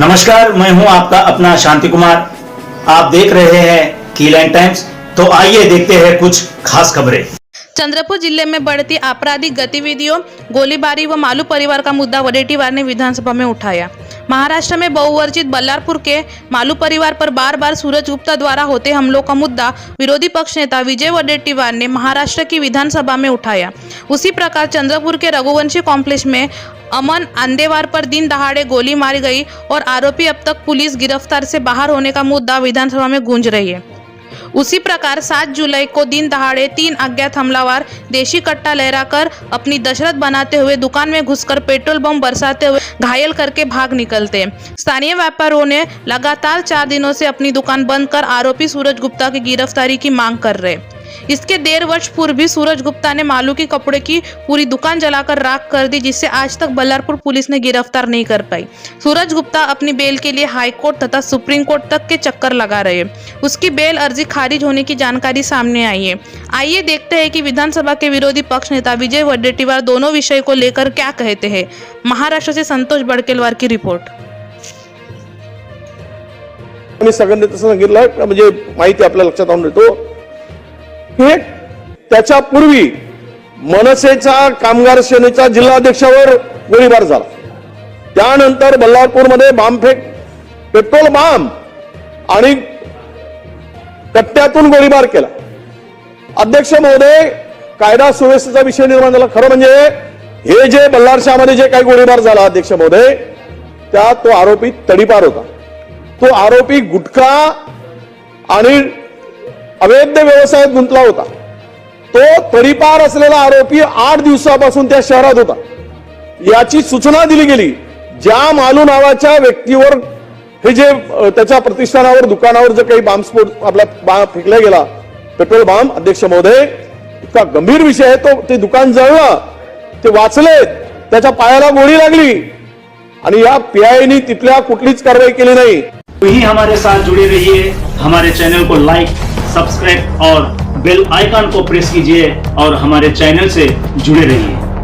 नमस्कार, मैं हूँ आपका अपना शांति कुमार। आप देख रहे हैं कीलैंड टाइम्स तो आइए देखते हैं कुछ खास खबरें। चंद्रपुर ज़िले में बढ़ती आपराधिक गतिविधियों, गोलीबारी व मालू परिवार का मुद्दा वरेटीवार ने विधानसभा में उठाया। महाराष्ट्र में बहुवर्जित बल्लारपुर के मालू परिवार पर बार बार सूरज गुप्ता द्वारा होते हमलों का मुद्दा विरोधी पक्ष नेता विजय वडेट्टीवार ने महाराष्ट्र की विधानसभा में उठाया। उसी प्रकार चंद्रपुर के रघुवंशी कॉम्प्लेक्स में अमन आंदेवार पर दिन दहाड़े गोली मारी गई और आरोपी अब तक पुलिस गिरफ़्तार से बाहर होने का मुद्दा विधानसभा में गूंज रही है। उसी प्रकार 7 जुलाई को दिन दहाड़े तीन अज्ञात हमलावर देशी कट्टा लहराकर अपनी दशरथ बनाते हुए दुकान में घुसकर पेट्रोल बम बरसाते हुए घायल करके भाग निकलते। स्थानीय व्यापारियों ने लगातार चार दिनों से अपनी दुकान बंद कर आरोपी सूरज गुप्ता की गिरफ्तारी की मांग कर रहे। इसके डेढ़ वर्ष पूर्व भी सूरज गुप्ता ने मालू की कपड़े की पूरी दुकान जलाकर राख कर दी जिससे आज तक बल्लारपुर पुलिस ने गिरफ़्तार नहीं कर पाई। सूरज गुप्ता अपनी बेल के लिए हाई कोर्ट तथा सुप्रीम कोर्ट तक के चक्कर लगा रहे उसकी बेल अर्जी खारिज होने की जानकारी सामने आई है। आइए देखते हैं कि विधानसभा के विरोधी पक्ष नेता विजय वडेट्टीवार दोनों विषय को लेकर क्या कहते हैं। महाराष्ट्र से संतोष बड़केलवार की रिपोर्ट। मी सगळ्यांनी तसं सांगितलं म्हणजे माहिती आपल्या हे त्याच्यापूर्वी मनसेचा कामगार सेनेच्या जिल्हाध्यक्षावर गोळीबार झाला. त्यानंतर बल्लारपूरमध्ये बामफेक पेट्रोल बाम आणि कट्ट्यातून गोळीबार केला. अध्यक्ष महोदय कायदा सुव्यवस्थेचा विषय निर्माण झाला. खरं म्हणजे हे जे बल्लारशामध्ये जे काही गोळीबार झाला अध्यक्ष महोदय त्या तो आरोपी तडीपार होता. तो आरोपी गुटखा आणि अवैध व्यवसायात गुंतला होता. तो तडीपार असलेला आरोपी आठ दिवसापासून त्या शहरात होता. याची सूचना दिली गेली ज्या मालू नावाच्या व्यक्तीवर हे जे त्याच्या प्रतिष्ठानावर दुकानावर जे काही बांबस्फोट आपला बा फेकला गेला पेट्रोल बांब अध्यक्ष महोदय इतका गंभीर विषय आहे तो ते दुकान जळलं ते वाचलेत त्याच्या पायाला गोळी लागली आणि या पीआयनी तिथल्या कुठलीच कारवाई केली नाही. ही हमारे साथ जुड़े रहिए हमारे चैनल को लाइक सब्सक्राइब और बेल आइकन को प्रेस कीजिए और हमारे चैनल से जुड़े रहिए।